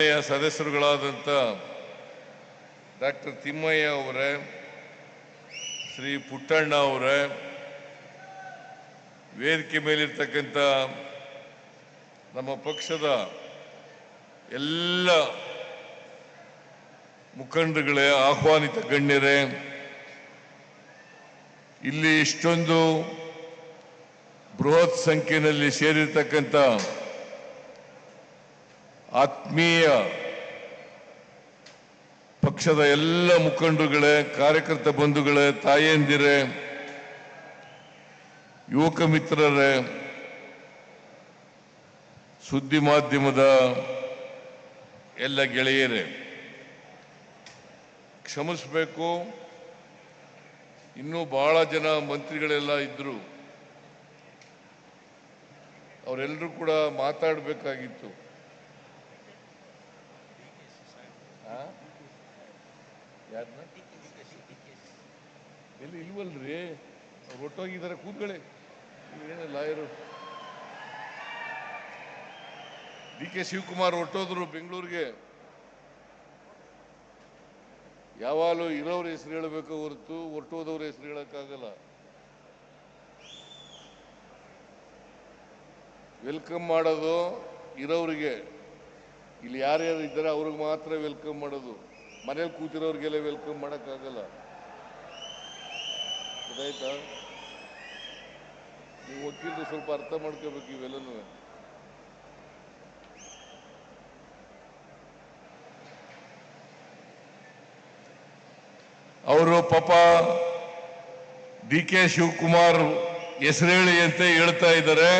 ಸದಸ್ಯರುಗಳಾದಂಥ doctor Thimmaiah ಅವರೇ, ಶ್ರೀ ಪುಟ್ಟಣ್ಣ ಅವರೇ, ವೇದಿಕೆ ಮೇಲಿರ್ತಕ್ಕಂಥ ನಮ್ಮ ಪಕ್ಷದ ಎಲ್ಲ ಮುಖಂಡಗಳೇ ಆಹ್ವಾನಿತ ಗಣ್ಯರೇ, ಇಲ್ಲಿ ಇಷ್ಟೊಂದು ಬೃಹತ್ ಸಂಖ್ಯೆಯಲ್ಲಿ ಸೇರಿರ್ತಕ್ಕಂಥ ಆತ್ಮೀಯ ಪಕ್ಷದ ಎಲ್ಲ ಮುಖಂಡರುಗಳೇ, ಕಾರ್ಯಕರ್ತ ಬಂಧುಗಳೇ, ತಾಯಂದಿರೇ, ಯುವಕ ಮಿತ್ರರೇ, ಸುದ್ದಿ ಮಾಧ್ಯಮದ ಎಲ್ಲ ಗೆಳೆಯರೇ, ಕ್ಷಮಿಸಬೇಕು. ಇನ್ನೂ ಬಹಳ ಜನ ಮಂತ್ರಿಗಳೆಲ್ಲ ಇದ್ರು. ಅವರೆಲ್ಲರೂ ಕೂಡ ಮಾತಾಡಬೇಕಾಗಿತ್ತು. ಯಾರನ್ನ ಎಲ್ಲಿ ಇಲ್ವಲ್ರಿ? ಅವ್ರು ಒಟ್ಟೋಗಿದ್ದಾರೆ ಕೂತ್ಕೊಳ್ಳಿ. ಏನು ಲಾಯರು? ಡಿ ಕೆ ಶಿವಕುಮಾರ್ ಹೊಟ್ಟೋದ್ರು ಬೆಂಗಳೂರಿಗೆ. ಯಾವಾಗಲೂ ಇರೋರ ಹೆಸರು ಹೇಳಬೇಕು ಹೊರತು ಒಟ್ಟೋದವ್ರ ಹೆಸರು ಹೇಳೋಕ್ಕಾಗಲ್ಲ. ವೆಲ್ಕಮ್ ಮಾಡೋದು ಇರೋರಿಗೆ ಇಲ್ಲಿ ಯಾರ್ಯಾರು ಇದ್ದಾರೆ, ಅವ್ರಿಗೆ ಮಾತ್ರ ವೆಲ್ಕಮ್ ಮಾಡೋದು. ಮನೇಲಿ ಕೂತಿರೋರಿಗೆಲ್ಲ ವೆಲ್ಕಮ್ ಮಾಡೋಕ್ಕಾಗಲ್ಲ. ಗೊತ್ತಾಯ್ತಾ? ನೀವು ವಕೀಲರು ಸ್ವಲ್ಪ ಅರ್ಥ ಮಾಡ್ಕೋಬೇಕು ಇವೆಲ್ಲನೂ. ಅವರು ಪಾಪ ಡಿ ಕೆ ಶಿವಕುಮಾರ್ ಹೆಸರೇಳಿ ಅಂತ ಹೇಳ್ತಾ ಇದ್ದಾರೆ.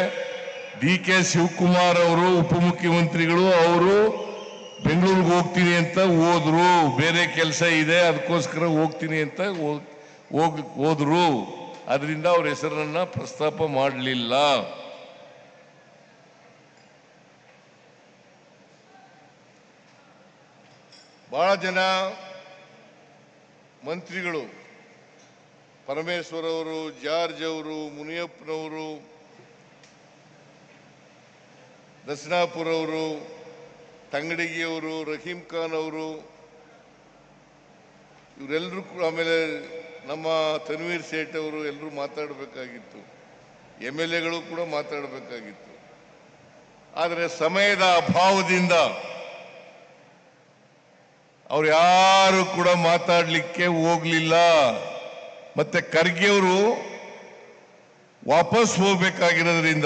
ಡಿ ಕೆ ಶಿವಕುಮಾರ್ ಅವರು ಉಪಮುಖ್ಯಮಂತ್ರಿಗಳು, ಅವರು ಬೆಂಗಳೂರಿಗೆ ಹೋಗ್ತೀನಿ ಅಂತ ಹೋದ್ರು, ಬೇರೆ ಕೆಲಸ ಇದೆ, ಅದಕ್ಕೋಸ್ಕರ ಹೋಗ್ತೀನಿ ಅಂತ ಹೋಗ್- ಹೋದ್ರು. ಅದರಿಂದ ಅವ್ರ ಹೆಸರನ್ನ ಪ್ರಸ್ತಾಪ ಮಾಡಲಿಲ್ಲ. ಬಹಳ ಜನ ಮಂತ್ರಿಗಳು, ಪರಮೇಶ್ವರ್ ಅವರು, ಜಾರ್ಜ್ ಅವರು, ಮುನಿಯಪ್ಪನವರು ದಸನಾಪುರ ತಂಗಡಿಗಿ ಅವರು ರಹೀಂ ಖಾನ್ ಅವರು, ಇವರೆಲ್ಲರೂ ಕೂಡ ಆಮೇಲೆ ನಮ್ಮ ತನ್ವೀರ್ ಸೇಠ್ ಅವರು ಎಲ್ಲರೂ ಮಾತಾಡಬೇಕಾಗಿತ್ತು. ಎಂ ಎಲ್ ಎಗಳು ಕೂಡ ಮಾತಾಡಬೇಕಾಗಿತ್ತು. ಆದರೆ ಸಮಯದ ಅಭಾವದಿಂದ ಅವ್ರು ಯಾರು ಕೂಡ ಮಾತಾಡಲಿಕ್ಕೆ ಹೋಗ್ಲಿಲ್ಲ. ಮತ್ತೆ ಖರ್ಗೆ ಅವರು ವಾಪಸ್ ಹೋಗ್ಬೇಕಾಗಿರೋದ್ರಿಂದ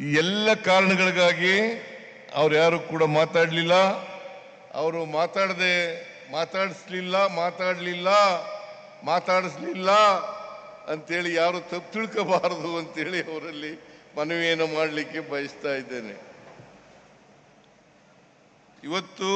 ಎಲ್ಲ ಕಾರಣಗಳಿಗಾಗಿ ಅವ್ರು ಯಾರು ಕೂಡ ಮಾತಾಡಲಿಲ್ಲ. ಅವರು ಮಾತಾಡದೆ ಮಾತಾಡಿಸ್ಲಿಲ್ಲ, ಮಾತಾಡಲಿಲ್ಲ, ಮಾತಾಡಿಸ್ಲಿಲ್ಲ ಅಂತೇಳಿ ಯಾರು ತಪ್ಪು ತಿಳ್ಕೋಬಾರದು ಅಂತೇಳಿ ಅವರಲ್ಲಿ ಮನವಿಯನ್ನು ಮಾಡಲಿಕ್ಕೆ ಬಯಸ್ತಾ ಇದ್ದೇನೆ. ಇವತ್ತು